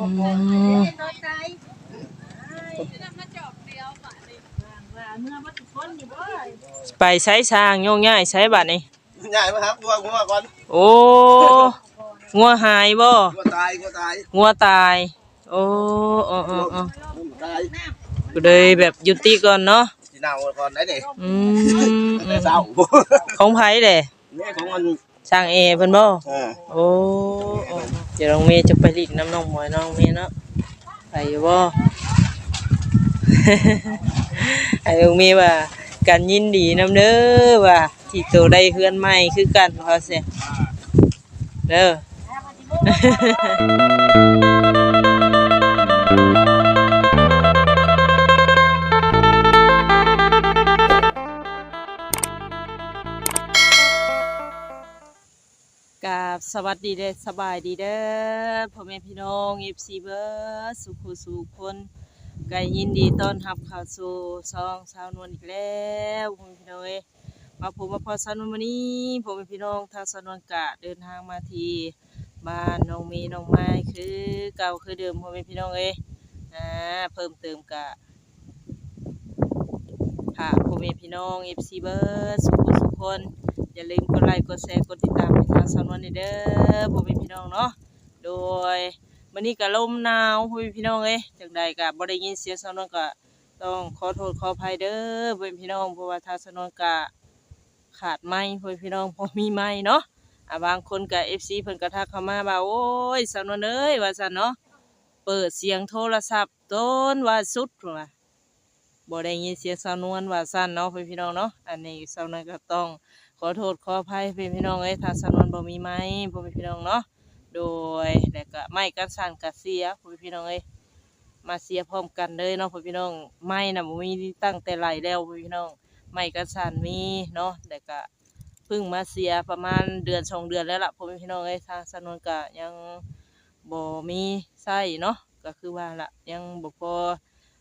อืมรถไกลไปใช้ช้างโยงง่ายใช้บัดนี้ใหญ่มาครับงัวงัวก่อนโอ้งัวหายบ่งัวตายงัวตายงัวตายโอ้เออเออเอองัวตายก็เลยแบบยุติก่อนเนาะสิเน่าก่อนได้เด้อืมอืมเศร้าของไผเด้นี่ของมัน ช่างเอเพิ่นบ่เออโอ้โอ้เดี๋ยวน้องเมย์จะไปลิดน้ำน้องหมวยน้องเมย์เนาะไปอยู่บ่ ไอ้น้องเมย์ว่ากันยินดีน้ำเด้อว่าที่ตัวได้เพื่อนใหม่คือกันว่าเสียเด้อ สวัสดีเด้อสบายดีเด้อพ่อแม่พี่น้องเอฟซีเบิร์สุขสุขคนก็ยินดีต้อนรับเข้าสู่ซองสาวนวลอีกแล้วพ่อแม่พี่น้องเอ้มาผมมาพอสาวนวลวันนี้พ่อแม่พี่น้องทางสาวนวลกะเดินทางมาทีบ้านน้องมีน้องไม้คือเก่าคือเดิมพ่อแม่พี่น้องเอ้อ่าเพิ่มเติมกะค่ะพ่อแม่พี่น้องเอฟซีเบิร์สุขสุขคน อย่าลืมกดไลค์กดแชร์กดติดตามให้ทางสาวนวลเด้อพ่อแม่พี่น้องเนาะโดยวันนี้ก็ลมหนาวพ่อแม่พี่น้องเอ้ยจังใดก็บ่ได้ยินเสียงสาวนวลก็ต้องขอโทษขออภัยเด้อพ่อแม่พี่น้องเพราะว่าทางสาวนวลก็ขาดไม้พ่อแม่พี่น้องพอมีไม้เนาะอ่าบางคนก็ FC เพิ่นก็ทักเข้ามาว่าโอ้ยสาวนวลเอ้ยว่าซั่นเนาะเปิดเสียงโทรศัพท์ต้นว่าสุดว่าบ่ได้ยินเสียงสาวนวลว่าสั้นเนาะพ่อพี่น้องเนาะอันนี้สาวนวลก็ต้อง ขอโทษขออภัยพื่อนพี่น้องเอ้ยถ้าสาวนวลบ่มีไม้เพื่อนพี่น้องเนาะโดยแล้วก็ไม้กันสั่นกัเสียพื่อนพี่น้องเอ้ยมาเสียพร้อมกันเลยเนาะพื่อนพี่น้องไม้น่ะบ่มีตั้งแต่ไหลแล้วเพื่พี่น้องไม้กันสั่นมีเนาะแล้วก็เพิ่งมาเสียประมาณเดือนสองเดือนแล้วล่ะพื่อนพี่น้องเอ้ยทางสาวนวลก็ยังบ่มีไส้เนาะก็คือว่าล่ะยังบ่พอ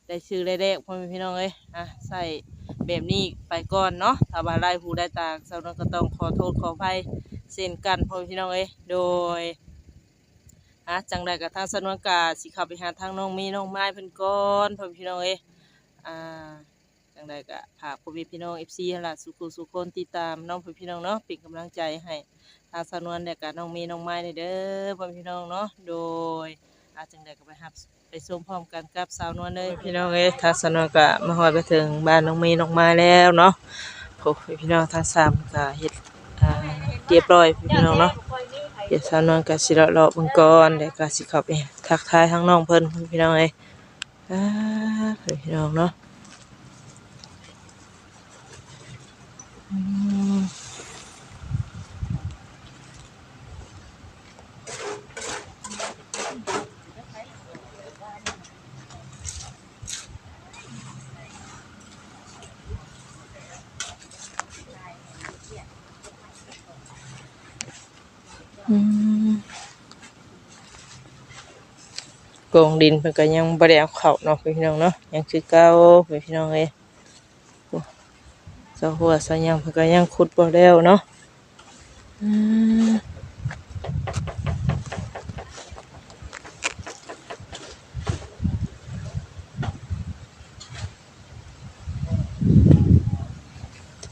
ได้ชื่อได้เลขพ่อแม่พี่น้องเอ้ยอะใส่ แบบนี้ไปก่อนเนาะถ้าว่าไล่ผู้ได้ตาสาวนวลก็ต้องขอโทษขออภัยเช่นกันพ่อแม่พี่น้องเอ้ยโดยอะจังใดกับทางสาวนกาสิข้าไปหาทางน้องมีน้องไม้เพิ่นก่อนพ่อแม่พี่น้องเอ้ยอ่าจังใดก็ฝากพ่อแม่พี่น้อง FC หั่นล่ะสุขุสุขคนติดตามน้องพ่อแม่พี่น้องเนาะเป็นกำลังใจให้ทางสาวนวลและก็น้องมีน้องไม้เด้อพ่อแม่พี่น้องเนาะโดยอาจังใดก็ไปรับ ไปชมพร้อมกันกับสาวนวลเลยพี่น้องเอ้ยทางสนวลก็มาฮอดไปถึงบ้านน้องเมย์น้องม้แล้วเนาะพวกพี่น้องทางสามก็เฮ็ดอ่าเรียบร้อยพี่น้องเนาะเดี๋ยวสาวนวลก็สิเลาะเลบิ่งกอนเดี๋ยวก็สิเข้าไปทักทายทางน้องเพิ่นพี่น้องเอ้ยอ่าพี่น้องเนาะ องดินเพิ่นก็ยังบ่ได้เอาเข้าเนาะพี่น้องเนาะยังคือเก่าพี่น้องเอ้ยโอ้เจ้าหัวซะยังเพิ่นก็ยังขุดบ่แล้วเนาะ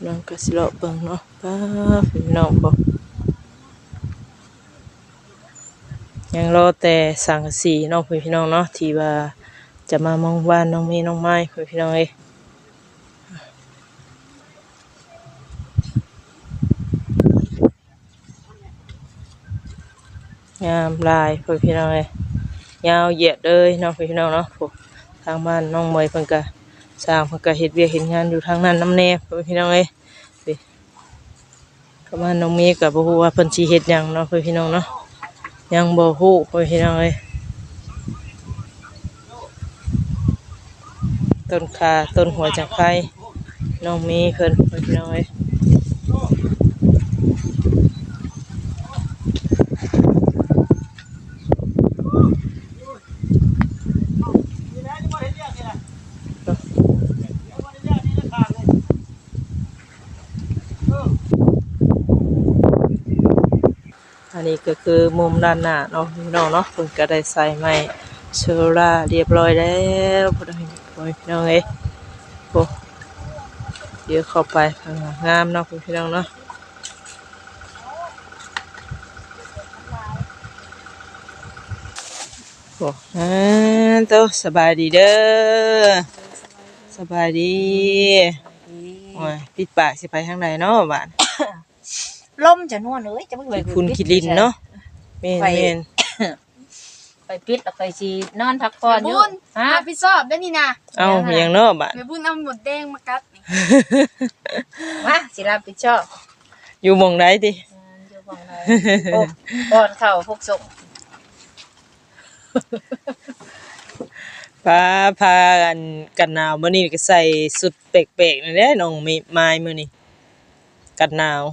น้องก็สิเลาะเบิ่งเนาะป้าพี่น้องบ่ ยังรอแต่สังสีน้องพี่น้องเนาะที่ว่าจะมามองบ้านน้องเมย์น้องไม้พี่น้องเอ้งามลายพี่น้องเอ้ยยาวเหยียดเลยน้องพี่น้องเนาะทางบ้านน้องเมย์เพิ่นก็สร้างเพิ่นก็เฮ็ดเวียเฮ็ดงานอยู่ทางนั้นน้ำแน่พี่น้องเอ้ยไปก็บ้านน้องเมย์ก็บ่ฮู้ว่าเพิ่นสิเฮ็ดยังเนาะพี่น้องเนาะ ยังบ่ฮู้พ่อพี่น้องเอ้ยต้นขาต้นหัวจากไข่น้องมีเพิ่นพ่อพี่น้องเอ้ย นี้ก็คือมุมด้านหน้าเนาะพี่น้องเนาะเพิ่นก็ได้ใส่ไม้เชอราเรียบร้อยแล้วพี่น้องเอ้ยโอ้เดี๋ยวเข้าไปข้างงามเนาะพี่น้องเนาะโอ้อ่าโตสบายดีเด้อสบายดีโอ้ยปิดปากสิไปทางใดเนาะบ้าน ล่มจะนวลเลยจะไม่ไหวคุณคิรินเนาะเมนเมนไปปิดแล้วไปสินอนพักผ่อนอยู่บุญฮะรับผิดชอบได้นี่นะเอ้ามีหยังเนาะบ้านแม่บุญเอาหมดแดงมากัดนี่มาสิรับผิดชอบ อยู่หมองใดติอืมอยู่บ้านไหนโอ้ก่อนเข้าพวกส่งพาพากันกันหนาวมื้อนี้ก็ใส่สุดแปลกๆนั่นแหละน้องมีไม้มื้อนี้กันหนาว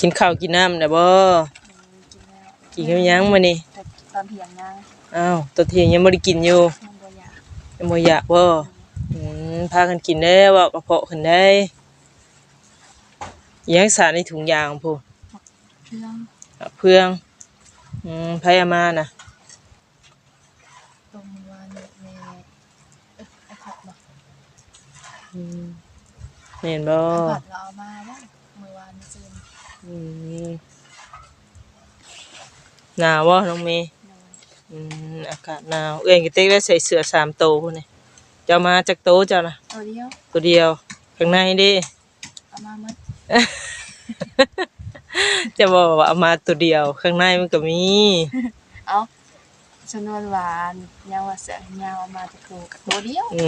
กินข้าวกินน้ำได้บ่กินข้าวยังมื้อนี้ตอนเที่ยงยังอ้าวตัวเที่ยงยังบ่ได้กินอยู่ยังบ่อยากยังบ่อยากบ่อืมพากันกินได้อเว่ากระเพาะขึ้นได้อิหยังสารในถุงยางพูนเพื่อนเอาเพื่องอืมไผเอามาน่ะ ตรงวันแม่เอ้ยไอ้ผัดบอก อืม แม่นบ่ไอ้ผัดเราเอามาได้เมื่อวานนี้ซื้ออืมหนาวบ่น้องเมย์อืมอากาศหนาว เอ้ยก็เต็กได้ใส่เสื้อสามโตพุ่นนี่เจ้ามาจากโตเจ้าน่ะตัวเดียวตัวเดียวข้างในเด้เอามาหมดจะบอกว่าเอามาตัวเดียว ข้างในมันก็มี เอา ชนวนหวานยาวว่าเสือยาวเอามาจะถูกกับตัวเดียวอื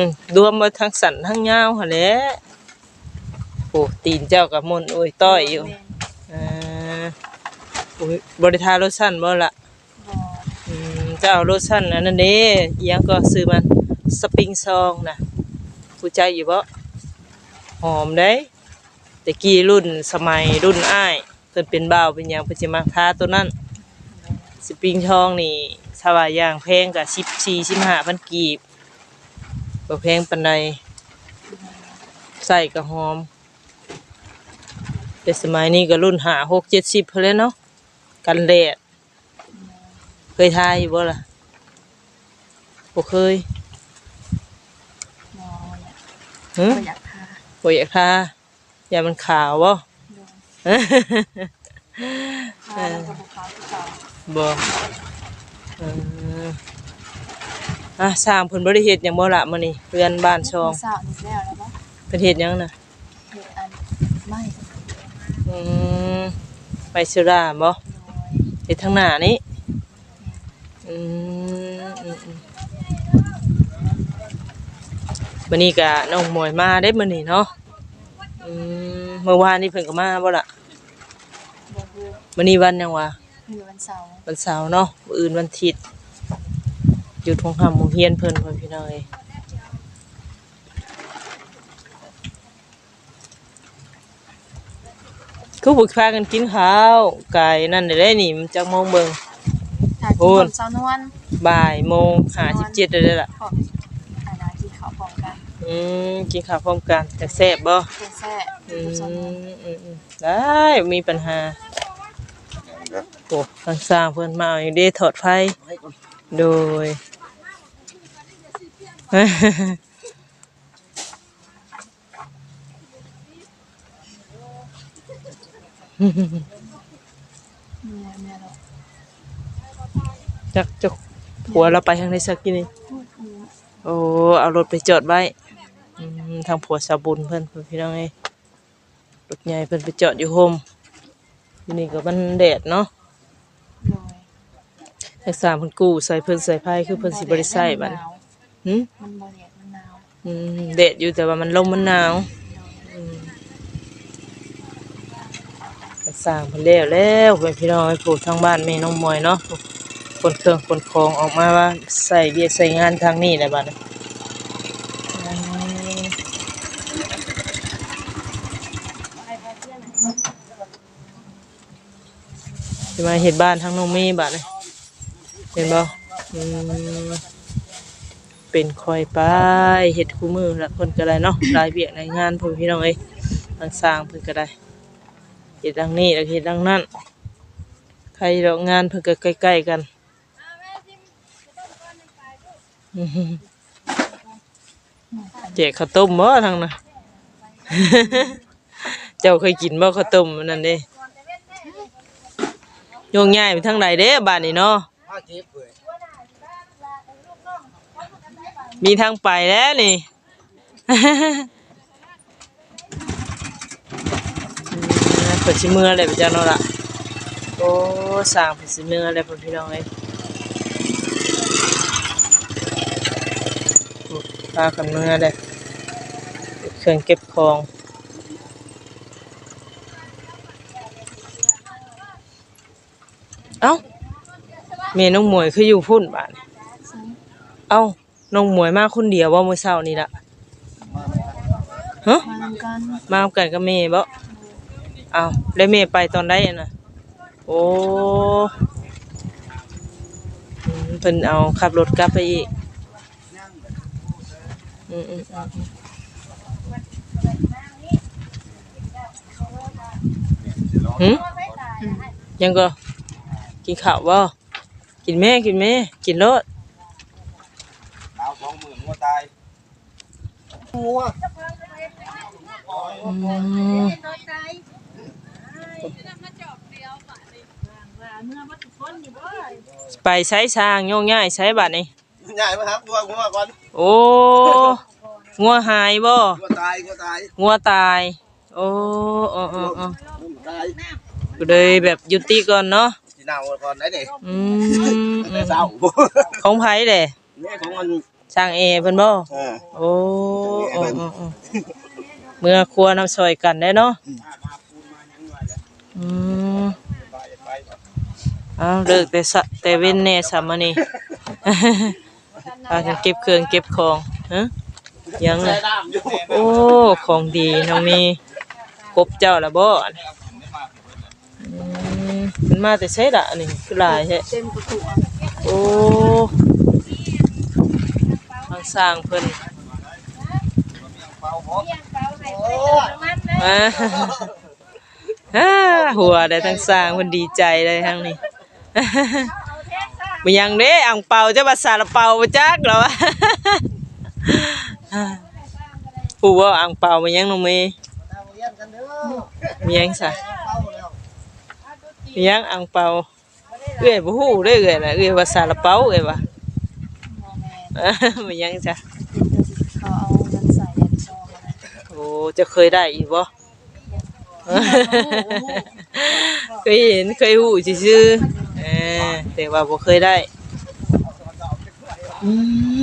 มรวมมาทั้งสันทั้งยาวหั่นแหละโอ้ตีนเจ้ากับมนต์โอ้ยต้อยอยู่แม่นอ่าโอ้ยบริทาโลชั่นบ่ละบ่อืมเจ้าโลชั่นอันนั้นเด้อีหยังก็ซื้อมันสปริงซองนะผู้ใจอยู่บ่หอมเด้แต่กี้รุ่นสมัยรุ่นอ้ายเพิ่นเป็นบ่าวเป็นหยังเพิ่นสิมักทาตัวนั้น สปริงทองนี่ถ้าว่าอย่างแพงก็14 15,000กีบบ่แพงปานใดใส่ก็หอม แต่สมัยนี้ก็รุ่น5 6 70เพิ่นแล้วเนาะกันแดดเคยทายอยู่บ่ล่ะบ่เคยบ่อยากหึบ่อยากทาบ่อยากทาอย่ามันขาวบ่โดนทาแล้วก็บ่ขาวคือเก่า บ่เอออะสร้างเพิ่นบ่ได้เฮ็ดหยังบ่ล่ะมื้อนี้เพื่อนบ้านช่องเมื่อเช้านี่แล้วแล้วบ่เพิ่นเฮ็ดหยังน่ะเฮ็ดอันไม่อืมไปสุราบ่โดยเฮ็ดทางหน้านี้อืมอืมอืมมื้อนี้ก็น้องหมวยมาได้มื้อนี้เนาะอืมเมื่อวานนี้เพิ่นก็มาบ่ล่ะบ่ฮู้มื้อนี้วันหยังวะ คือวันเสาร์วันเสาร์เนาะมื้ออื่นวันอาทิตย์หยุดของหำโรงเรียนเพิ่นเพิ่นพี่น้องเอ้ยคือบุกพากันกินข้าวไก่นั่นได้ได้นี่มันจักโมงเบิ่งถ้าโอ้กินยของเสาร์นวลบ่ายโมง57ได้แล้วล่ะ ขออันนั้นที่เขาพร้อมกันอืมกินข้าวพร้อมกันจักแซ่บบ่ เป็นแซ่อืเป็นมเสาร์นวลอืมอืมได้มีปัญหาโอ้ทางสร้างเพิ่อนมาอย่างด้ถอดไฟ โดยเมียเมียเราจักจักผัวเราไปทางไหนสักกี่นี่โอ้เอารถไปจอดไว้ทางผัวสาบุญเพิ่นเพิ่นพี่น้องเอ้รถใหญ่เพิ่อนไปจอดอยู่โฮมนี่ก็มันแดดเนาะ ทักษาเพิ่นกู้ใส่เพิ่นใส่ไผคือเพิ่นสิบ่ได้ใช้บัดมันหนาวหึมันบ่แดดมันหนาวอืมแดดอยู่แต่ว่ามันลมมันหนาวอืมทักษาเพิ่นแล้วแล้วเพิ่นพี่น้องไอ้ผู้ทางบ้านแม่น้องมวยเนาะคนเครื่องคนของออกมาว่าใส่เบียใส่งานทางนี้แหละบัดนี้จะมาเห็ดบ้านทั้งน้องเมย์บ้าน เห็นบ่อืมเป็นคอยไปเฮ็ดคู่มือละเพิ่นก็ได้เนาะรายเวียกรายงานพ่อพี่น้องเอ้ยทางสร้างเพิ่นก็ได้เฮ็ดดังนี้แล้วเฮ็ดดังนั้นใครดอกงานเพิ่นก็ใกล้ๆกันอื้อหือแจกข้าวต้มบ่ทางน่ะเจ้าเคยกินบ่ข้าวต้มนั่นเด้โยงย้ายไปทางใดเด้บ้านนี้เนาะ มาเก็บเว้ยมีทางไปแล้วนี่ เปิดชิมืออะไรไปจ้าเนาล่ะโอ้สร้างเปิดชิมืออะไรพี่น้องเอ้ยโอ้พากันมือเลยเครื่องเก็บของเอ้า เมน้องหมวยคืออยู่พุ่นบ้านเอ้าน้องหมวยมาคนเดียวว่ามื้อเช้านี่ล่ะฮะมากันมากันกับแม่บ่เอ้าแล้วแม่ไปตอนใดอะน่ะโอ้อืมเพิ่นเอาขับรถกลับไปอีกอืมอืมอืมหืมยังก็กินข้าวบ่ กินแม่กินแม่ กินรถดาวสองหมื่นงัวตายงัวอืมไปใช้ช้างโยงง่ายใช้บัดนี้ใหญ่มาครับงัวงัวก่อนโอ้งัวหายบ่งัวตายงัวตายงัวตายโอ้เออเออเอองัวตายก็เลยแบบยุติก่อนเนาะ สินาวก่อนได้นี่อืมอืมเศร้าของไผเด้นี่ของมันช่างเอเพิ่นบ่เออโอ้เออเออเออเมื่อครัวน้ำซอยกันได้เนาะอืมเอาเลิกแต่สะแต่เว้นแน่สามมื้อนี้ พากันเก็บเครื่องเก็บของฮะยังใส่น่ะน้ำอยู่โอ้ ของดีน้องนี่ครบเจ้าละบ่อันอื มมันมาแต่ใช้ละอันนี้คือหลายแท้เต็มประตูโอ้ทางสร้างเพิ่นอ่าอ่าหัวได้ทั้งสร้างเพิ่นดีใจเลยทั้งนี้บ่ยังเด้อ่างเปาจะภาษาละเปาบ่จักเหรอวะผู้ว่าอ่างเปาบ่ยังน้องเมย์มียังซะมี ยังอ่างเปาเอ้ยบ่ฮู้เด้อเอ้ยน่ะเอ้ยภาษาละเปาเอ้ยว่ะมียังจ้ะเขาเอาเงินใส่ยันซองอะไรโอ้จะเคยได้อีกบ่เคยเห็นเคยหูซื่อๆเออแต่ว่าบ่เคยได้อื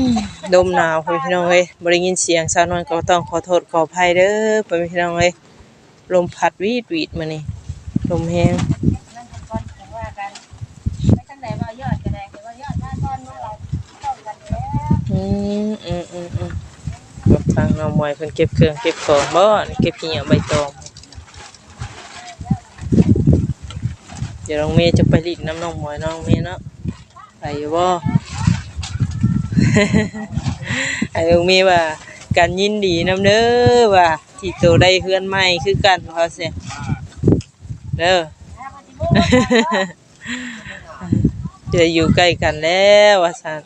มลมหนาวพ่อพี่น้องเอ้ยบ่ได้ยินเสียงสาวนวลก็ต้องขอโทษขออภัยเด้อพ่อพี่น้องเอ้ยลมพัดวีดวีดมานี่ลมแห้ง มอืมอืมอืมกับทางน้องมวยเพิ่นเก็บเครื่องเก็บของบ่นี่เก็บเหี่ยวใบตอง เดี๋ยวน้องเมย์จะไปลิ้นน้ำน้องมวยน้องเมย์เนาะไปอยู่บ่ ไอ้น้องเมย์ว่ากันยินดีนํเด้อว่าที่โตได้เฮือนใหม่คือกันว่าเสียเด้อ จะอยู่ใกล้กันแล้วว่าซั่น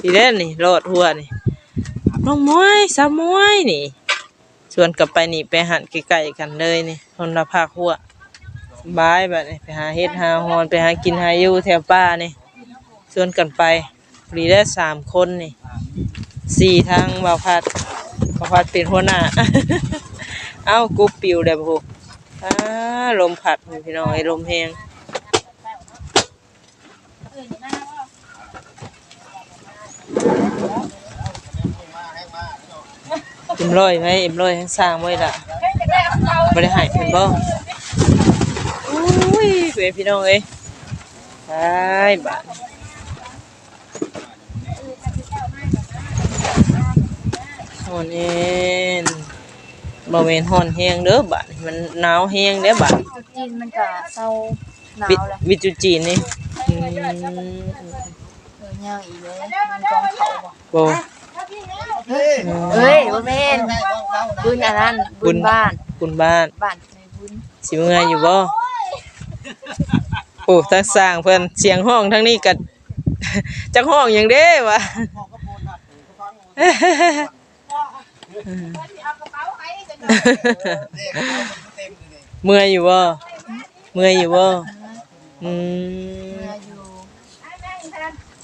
พี่เล่นนี่รอดหัวนี่น้องมวยสาวมวยนี่ชวนกลับไปนี่ไปหันใกล้ๆกันเลยนี่คนละภาคหัวสบายแบบนี้ไปหาเฮ็ดหาฮอนไปหากินหาอยู่แถวป่านี่ชวนกันไปรีได้สามคนนี่สี่ทางบ่าวพัดบ่าวพัดเป็นหัวหน้า เอ้ากูปิวได้บ่ฮู้อ้าลมพัดพี่น้องไอ้ลมแฮง อ็มร้อยไหมเอ็มร้อยทั้งสร้างไว้ล่ะบริหารเป็นบ่อุ้ยเพื่อนพี่น้องเอ้ยไปบ้านฮอนเอ็นบ่แม่นฮ้อนแฮงเด้อบ้านมันหนาวแฮงเด้อบ้านจุดจีนมันก็เศร้าหนาวิวแล้ววิจุจีนนี่อืมเออย่างอีกเลยมันกองเขาบ่บ่ เอ้ยบ่แม่นบุญอันนั้นบุญบ้านบุญบ้านบ้านในบุญสิเมื่อยอยู่บ่โอ้ทั้งสร้างเพิ่นเสียงห้องทั้งนี้ก็จักห้องหยังเด้วะเมื่อยอยู่บ่เมื่อยอยู่บ่อืม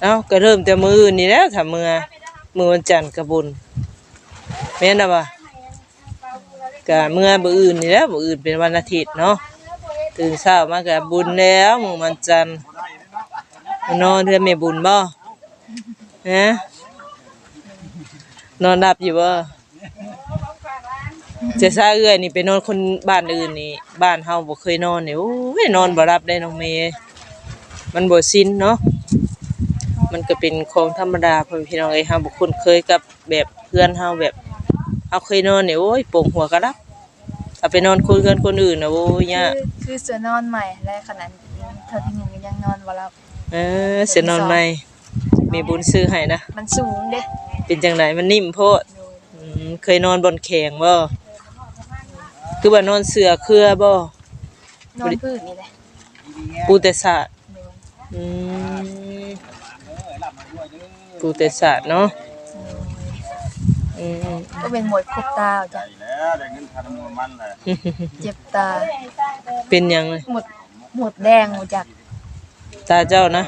เอ้าก็เริ่มแต่มือนี่แล้วถ้าเมื้อ มือวันจันทร์ก็บุญแม่นน่ะบ่ก็มื้อมื้ออื่นนี่แหล้วมื้ออื่นเป็นวันอาทิตย์เนาะตื่นเช้ามาก็บุญแล้วมือวันจันทร์มานอนเทื่อแม่บุญบ่ฮะนอนหลับอยู่บ่เจะซาเอื้อยนี่ไปนอนคนบ้านอื่นนี่บ้านเฮาบ่เคยนอนนี่โอ้ยนอนบ่หลับได้น้องเมย์มันบ่ชินเนาะ มันก็เป็นของธรรมดาพ่อพี่น้องเอ้ยเฮาบ่คุ้นเคยกับแบบเพื่อนเฮาแบบเฮาเคยนอนเนี่ยโอ้ยโป่งหัวก็รับถ้าไปนอนคุยกันคนอื่นน่ะโอ้ยยากคือคือเสือนอนใหม่และขนาดเท่าที่หนึ่งก็ยังนอนบ่หลับเออเสินอนใหม่มีบุญซื้อให้นะมันสูงเด้เป็นจังไดมันนิ่มโพดอืมเคยนอนบนแข็งบ่คือว่านอนเสือเครือบ่นอนพื้นนี่แหละปูแต่ศาสตร์โดยอืม ปูแต่ศาสตร์เนาะอืมก็เป็นหมดครบตาจ้ะใช่แล้วได้เงินค่าน้ำมันมันแหละเจ็บตา เป็นหยังเลยหมดหมดแดงหมดจากตาเจ้านะ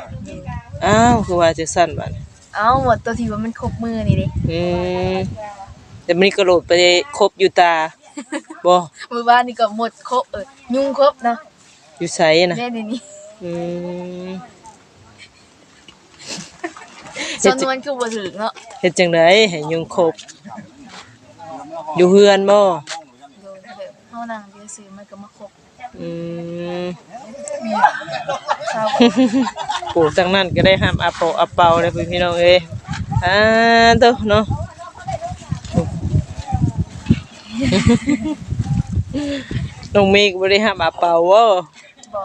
อ้าวคือว่าจะสั้นบัดนี้เอ้าหมดตัวที่ว่ามันครบมือนี่ดิอืมแต่มันนี่กระโดดไปครบอยู่ตาบ่มือบ้านนี่ก็หมดครบเออยุ่งครบนะอยู่ไสนะแม่นี่นี่อืม จนมันคือบ่ถึงเนาะเฮ็ดจังไดให้ยุงครบอยู่เฮือนบ่โดนแบบเฮานั่งอยู่ซื้อมันก็มาครบอืมเช้าปลูกจังนั้นก็ได้ห้ามอาโปะอาเปาเลยพี่น้องเอ้ยอ่าเด้อเนาะน้องเมฆบ่ได้ห้ามอาเปาเว้าบ่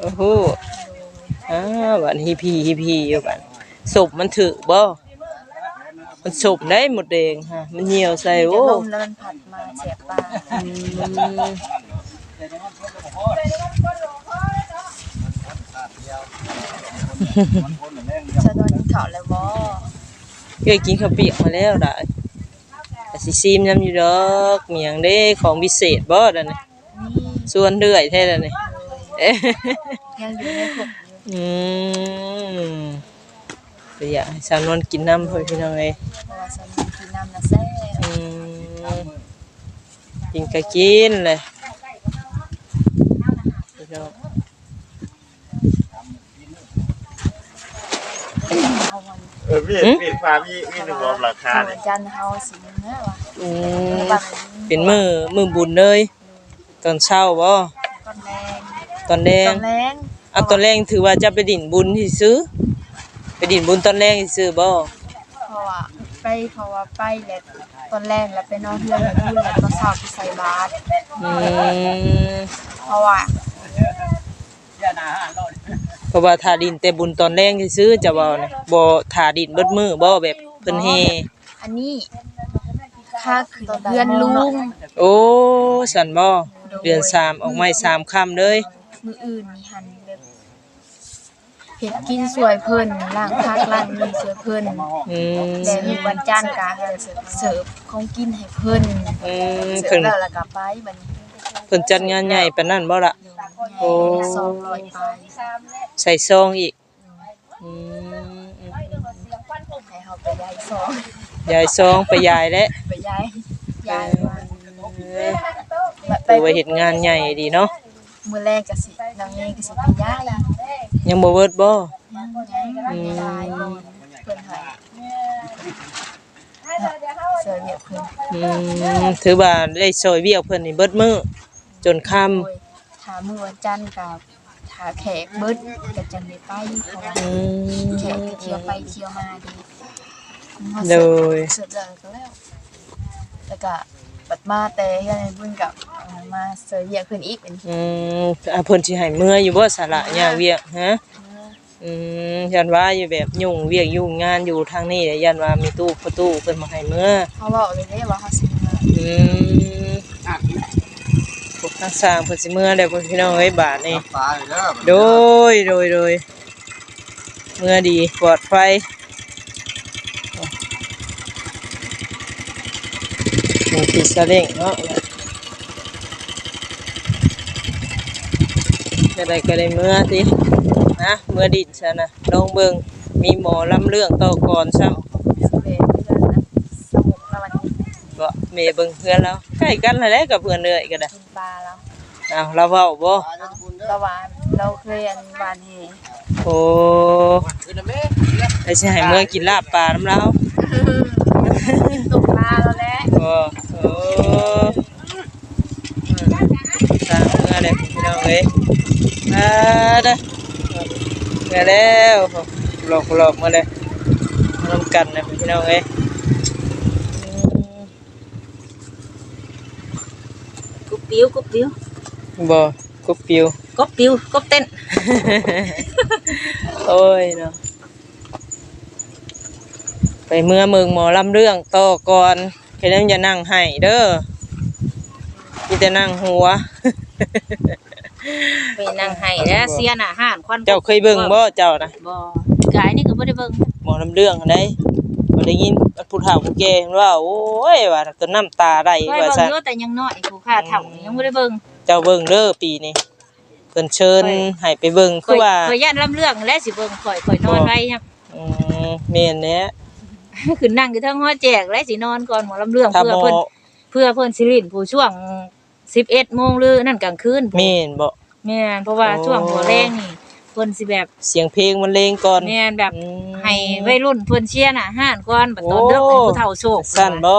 โอ้โห อ้าวบัดฮีพีฮีพีอยู่บัดศพมันถึกบ่มันศพได้หมดแดงฮะมันเหี่ยวใส่จะโอ้ลมแล้วมันผัดมาแสบตาอืมชะนวนกินข้าวแล้วบ่เคยกินข้าวเปียกมาแล้วได้อาสิซีมยำอยู่ดอกเมียงเด้ของพิเศษบ่ดันนี่นี่ส่วนเดือยแท้ดันนี่เอ๊ะยังอยู่ในครบ อยู่อืมก็อยากให้สาวนวลกินน้ำเพื่อพี่น้องเอ้ยเพราะว่าชะนวนกินน้ำน่ะแซ่บอืมกินก็กินเลยพี่น้องเอาวันเออมีดมีดฟ้ามีมีหนึ่งรอบราคาสเนี่วยนจันทร์เฮาสิเนื้อว่ะอืมบัดเป็นมือมือบุญเลย ตอนเช้าบ่ตอนแรงตอนแดตงอนแรง เอาตอนแรงถือว่าจะไปดินบุญที่ซื้อ ไปดินบุญตอนแรงที่ซื้อบ่เพราะว่าไปเพราะว่าไปแล้วตอนแรกแล้วไปนอนเพื่อนแล้วแล้วก็สอบไปใส่บาตรอืมเพราะว่าเพราะว่าทาดินแต่บุญตอนแรงที่ซื้อจะบ่เนี่ยบ่ทาดินเบิดมือบ่แบบเพิ่นเฮอันนี้ค่าคือเพื่อนลุงโอ้สันบ่เดือนสามออกไม้สามค่ำเลยมืออื่นมีหันแบบ เห็ดกินสวยเพิ่นล้างพักล้างมือสวยเพิ่นอืมแล้วมีวันจันทร์กะเสิร์ฟของกินให้เพิ่นอืมเสิร์เพิ่นฟแล้วแล้วก็ไปบัดนี้เพิ่นจัดงานใหญ่ปานนั้นบ่ล่ะ โอ้ สองร้อยไปใส่ซองอีกอืมให้เฮาไปย้ายซองยายซองไปยายแล้วไปย้ายย้ายวันไปไว้เฮ็ดงานใหญ่ดีเนาะ มื้อแรกก็สินางเองก็สิไปย้ายยังบ่เบิดบ่ย้ายย้ายก่อนเพิ่นให้เสิร์ฟเนี่ยเพิ่นอืมถือว่าได้ช่วยเวียกเพิ่นนี่เบิดมื้อจนค่ำโอ้ยถามื้อวันจันทร์กับถาแขกเบิดก็จังได้ไปเพราะว่าอืมแขกก็เที่ยวไปเที่ยวมาดีโดยเสร็จแล้วก็แล้วแล้วก็ บัดมาแต่เฮือนให้บุญกับเอามาเสิร์ฟเวียกเพิ่นอีกเป็นอืมอะเพิ่นสิให้เมื่ออยู่บ่สาระยาเวียกฮะ อืมยันว่าอยู่แบบยุ่งเวียกยุ่งงานอยู่ทางนี้แหละยันว่ามีตู้ประตูเพิ่นมาให้เมื่อเขาบอกเลยเด้ว่าเขาสิมาอืมพวกนักสร้างเพิ่นสิเมื่อแล้วเพิ่นพี่น้องเอ้ยบาทนี่ ตายเด้อโดยโดยโดยเมื่อดีปลอดภัย หมูติดสะเล่งเนาะจะได้ก็ได้เมื่อตินะเมื่อดินซะนะลองเบิ่งมีหมอลำเรื่องต่อก่อนซ้ำสเปนเพื่อนนะสมุกแล้ววันนี้ก็เมย์เบิ่งเพื่อนแล้วใกล้กันเลยแหละกับเพื่อนเลยก็ได้กินปลาแล้วอ้าวเราเว้าบ่ตายเด้อคุณเด้อเราวานเราเคยอันบานเฮโอ้ขึ้นนะแม่ไอ้สิให้เมื่อกินลาบปลาน้ำเรา กินตกปลาแล้วแหละ บ่โอ้สร้างเมื่อเลยพี่น้อง เอ้ยมาเด้อเมื่อแล้วหลอกหลอกมาเลยมานำกันนะพี่น้องเอ้ยอืมกุบปิ้วกุบปิ้วบ่กบปิวกบปิ้วกบเต้นโอ้ยเนาะไปเมื่อเมืองหมอลำเรื่องต่อก่อนแค่นั้นอย่านั่งให้เด้อมีแต่นั่งหัว ไปนั่งให้แล้วเสียหน้าห้านควันเจ้าเคยเบิ่งบ่เจ้านะบ่กายนี่ก็บ่ได้เบิ่งหมอลำเรื่องได้บ่ได้ยินผู้เฒ่าผู้แก่ว่าโอ้ยว่าตัวน้ำตาไหลเคยว่าเบิ่งซั่นอยู่แต่ยังน้อยผู้ค่าเฒ่ายังบ่ได้เบิ่งเจ้าเบิ่งเด้อปีนี้เพิ่นเชิญให้ไปเบิ่งเคคือยว่าเคยย่านลำเรื่องและสิเบิ่งข่อยข่อยนอนไว้ยังอืมแม่นแหละขึ้นนั่งอยู่เทั้งหัวแจกและสินอนก่อนหมอลำเรื่องถ้าเพื่อบ่เพิ่นเพื่อเพิ่นสิรินผู้ช่วง11โมงหรือนั่นกลางคืนแม่นบ่ แม่นเพราะว่าโอ้ ช่วงหัวแรงนี่เพิ่นสิแบบเสียงเพลงมันเลงก่อนแม่นแบบอืม ให้วัยรุ่นเพิ่นเชียร์น่ะห้านก่อนบัดตอนเด็กโอ้ ให้ผู้เฒ่าโชคสั้นบ่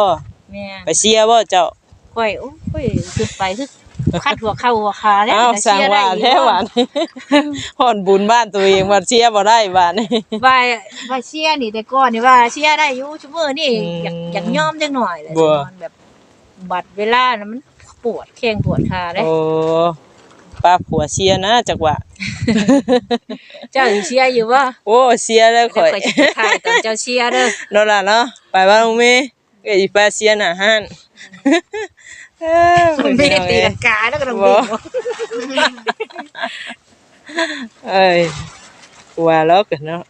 แม่นไปเชียร์บ่เจ้าข่อยโอ้ยคือไปคือคัดหัวเข้าหัวขาแล้วอ้าวแต่สั่งเชียร์ได้ว่าอีกแท้หวานฮอนบุญบ้านตัวเองว่าเชียร์บ่ได้บ้านนี่ ว่าว่าเชียร์นี่แต่ก่อนนี่ว่าเชียร์ได้อยู่ชั่วโมงนี่อืมอยากอยากยอมจังหน่อยแหละบ่มันแบบบัดเวลานะมันปวดแข้งปวดขาเด้ โอ้ ป้าผัวเชียร์นะจักว่าเจ้าสิเชียร์อยู่บ่โอ้เชียร์แล้วเดี๋ข่ยวอยข่อยจะถ่ายตอนเจ้าเชียร์เด้อนอนล่ะเนาะไปบ้านลุงเมย์เอ้ยไปเชียร์น่ะฮั่นเอ้ยมันไม่ได้ตีลังกาแล้วก็ต้องบ่วิ่งเอ้ยว่าแล้วกันเนาะ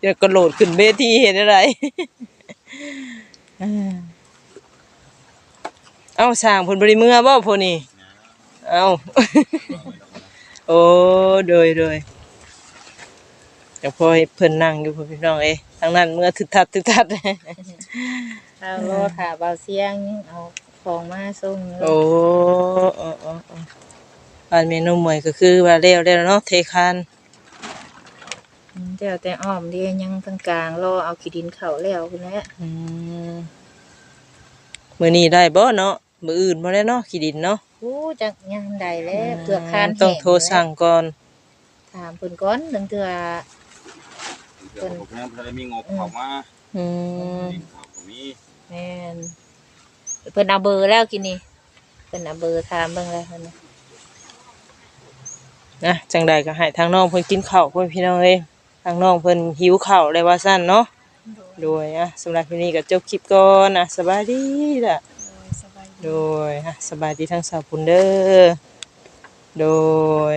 เดี๋ยวกระโดดขึ้นเวทีเห็นอะไร เอ้าสร้างผลบริเมื่อบ่พวกนี้ เอ้าโอ้โดยโดยเดี๋ยวพอให้เพิ่นนั่งอยู่พวกพี่น้องเอ้ยทางนั้นเมื่อทึกทัดทึกทัดเอารอค่ะเบาเสียงเอาของมาส่งโอ้โอ้โอ้โอ้บ้านเมนูใหม่ก็คือว่าเร็วแล้วเนาะเทคานเจ้าแต่อ้อมเดียยังกลางกลางๆรอเอาขี้ดินเข้าแล้วคุณแม่อืมมื้อนี้ได้บ่เนาะมื้ออื่นบ่ได้เนาะขี้ดินเนาะ โอ้จักยามใดแล้วเปลือกคานต้องโทรสั่งก่อนถามเพิ่นก่อนตั้งเทื่อเดี๋ยวผมยังบ่ได้มีงบเข้ามาอืมเขาก็มีแม่นเพิ่นเอาเบอร์แล้วกินนี่เพิ่นเอาเบอร์ถามเบิ่งแล้วเพิ่นน่ะนะจังใดก็ให้ทางน้องเพิ่นกินข้าวเพิ่นพี่น้องเอ้ยทางน้องเพิ่นหิวข้าวเลยว่าซั่นเนาะโดยอะสำหรับคลิปนี้ก็จบคลิปก่อนนะสบายดีล่ะสบายดี โดยอะสบายดีทั้งสาวปุนเด้อโดย